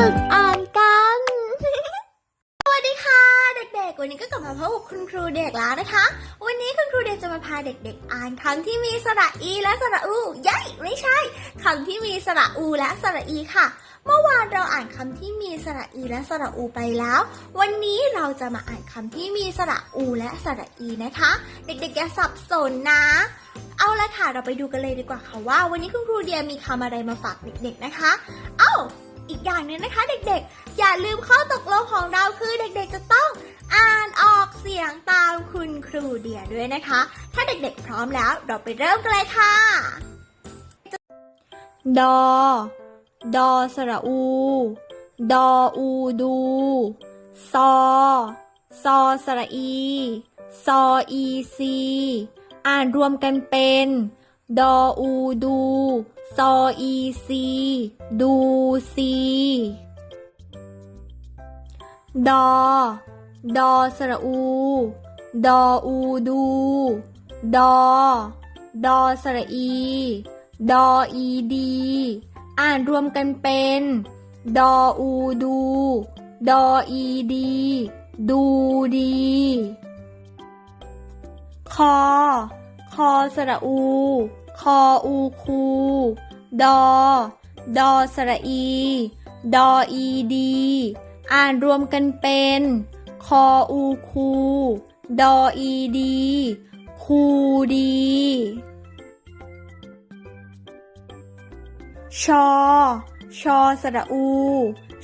ฝึกอ่านกัน สวัสดีค่ะ เด็กๆ วันนี้ก็กลับมาพบกับคุณครูเด็กแล้วนะคะ วันนี้คุณครูเด็กจะมาพาเด็กๆ อ่านคำที่มีสระอีและสระอูยัยไม่ใช่คำที่มีสระอูและสระอีค่ะ เมื่อวานเราอ่านคำที่มีสระอีและสระอูไปแล้ว วันนี้เราจะมาอ่านคำที่มีสระอูและสระอีนะคะ เด็กๆอย่าสับสนนะเอาละค่ะ เราไปดูกันเลยดีกว่าค่ะว่า วันนี้คุณครูเดียมีคำอะไรมาฝากเด็กๆนะคะ เอ้า อีกอย่างหนึงนะคะเด็กๆ อย่าลืมข้อตกลงของเราคือเด็กๆจะต้องอ่านออกเสียงตามคุณครูเดียด้วยนะคะ ถ้าเด็กๆพร้อมแล้วเราไปเริ่มกันเลยค่ะ ดอ ดอสระอู ดออูดู ซอ ซอสระอี ซออีซี อ่านรวมกันเป็น ดออูดู ซออีซี ดูซีดอ ดอสระอู ดออูดู ดอ ดอสระอี ดออีดี อ่านรวมกันเป็น ดออูดู ดออีดี ดูดี คอ คอสระอู คออูคู ดอ ดอสระอี ดออีดี อ่านรวมกันเป็น คออูคู ดออีดี คูดี ชอ ชอสระอู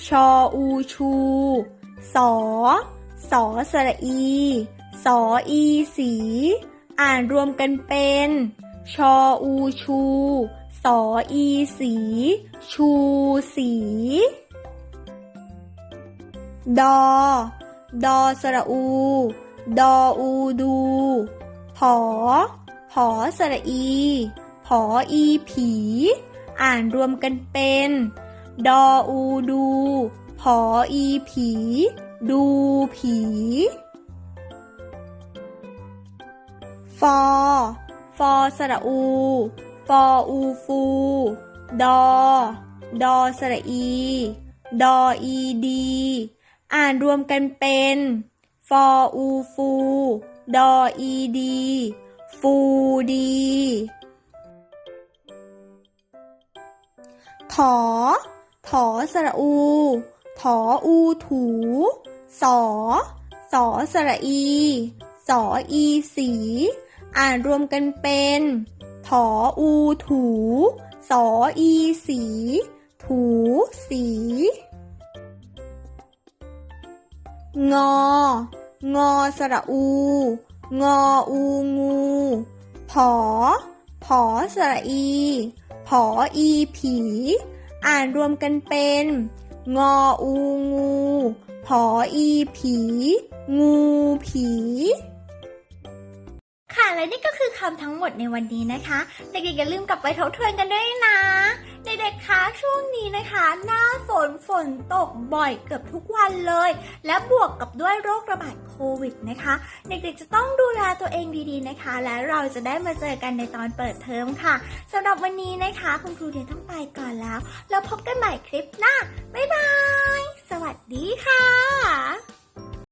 ชออูชู สอ สอสระอี สออีสี อ่านรวมกันเป็น ชออูชู สออีสี ชูสี ดอ ดอสระอู ดออูดู ผอ ผอสระอี ผออีผี อ่านรวมกันเป็น ดออูดู ผออีผี ดูผี ฟอ ฟอสระอู ฟออูฟู ดอ ดอสระอี ดออีดี อ่านรวมกันเป็น ฟออูฟู ดออีดี ฟูดี ถอ ถอสระอู ถออูถู สอ สอสระอี สออีสี อ่านรวมกันเป็นถออูถูสออีสี ถูสี งอ งอสระอู งออูงู ผอ ผอสระอี ผออีผี อ่านรวมกันเป็น งออูงู ผออีผี งูผี และนี่ก็คือคำทั้งหมดในวันนี้นะคะ เด็กๆอย่าลืมกลับไปทบทวนกันด้วยนะเด็กๆคะช่วงนี้นะคะ หน้าฝนฝนตกบ่อยเกือบทุกวันเลย และบวกกับด้วยโรคระบาดโควิดนะคะ เด็กๆจะต้องดูแลตัวเองดีๆนะคะ และเราจะได้มาเจอกันในตอนเปิดเทอมค่ะสำหรับวันนี้นะคะคุณครูเดียต้องไปก่อนแล้ว แล้วพบกันใหม่คลิปหน้าบ๊ายบาย สวัสดีค่ะ